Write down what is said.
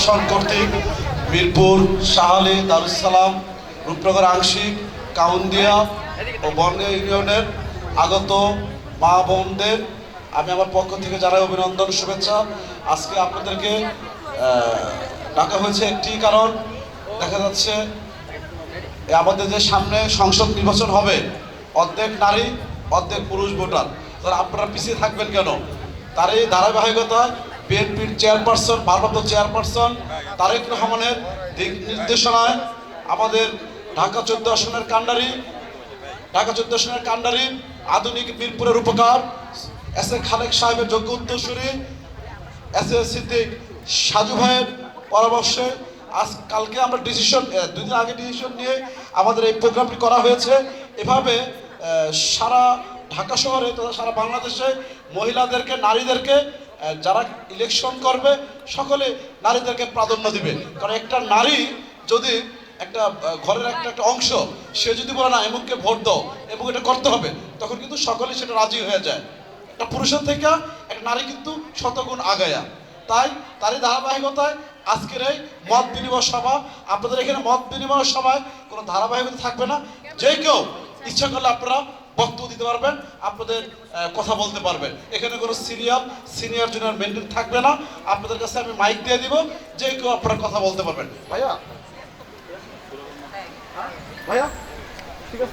প্রশাসন কর্তৃক মিরপুর, শাহালি দারুসালাম রূপনগর আংশিক, কাউন্দিয়া ও বনগাঁ ইউনিয়নের আগত মা বোনদের আমি আমার পক্ষ থেকে জানাই অভিনন্দন, শুভেচ্ছা। আজকে আপনাদেরকে ডাকা হয়েছে একটি কারণ। দেখা যাচ্ছে আমাদের যে সামনে সংসদ নির্বাচন হবে, অর্ধেক নারী, অর্ধেক পুরুষ ভোটার। আপনারা পিছিয়ে থাকবেন কেন? তার এই ধারাবাহিকতায় বিএনপির চেয়ারপারসন, ভারপ্রাপ্ত চেয়ারপারসন তারেক রহমানের দিক নির্দেশনায় আমাদের ঢাকা চোদ্দ আসনের কাণ্ডারি, ঢাকা চোদ্দ আসনের কাণ্ডারি আধুনিক মিরপুরের উপকার, এস এ খালেক সাহেবের যোগ্য উত্তরসূরি, এস এ সিদ্দিক সাজু ভাইয়ের পরামর্শে আজ কালকে আমরা ডিসিশন দুই দিন আগে ডিসিশন নিয়ে আমাদের এই প্রোগ্রামটি করা হয়েছে। এভাবে সারা ঢাকা শহরে তথা সারা বাংলাদেশে মহিলাদেরকে, নারীদেরকে যারা ইলেকশন করবে, সকলে নারীদেরকে প্রাধান্য দিবে। কারণ একটা নারী যদি একটা ঘরের একটা একটা অংশ, সে যদি বলে না, এমনকে ভোট দাও, এবং এটা করতে হবে, তখন কিন্তু সকলে সেটা রাজি হয়ে যায়। একটা পুরুষের থেকে একটা নারী কিন্তু শতগুণ আগায়া। তাই তারই ধারাবাহিকতায় আজকের এই মত বিনিময় সভা, আপনাদের এখানে মত বিনিময় সভায় কোনো ধারাবাহিকতা থাকবে না। যে কেউ ইচ্ছা করলে আপনারা বক্তব্য দিতে পারবেন, আপনাদের কথা বলতে পারবেন। এখানে কোনো সিনিয়র সিনিয়র, জুনিয়র মেনটেন থাকবে না। আপনাদের কাছে আমি মাইক দিয়ে দিব, যে কেউ আপনারা কথা বলতে পারবেন। ভাইয়া? ভাইয়া? ঠিক আছে।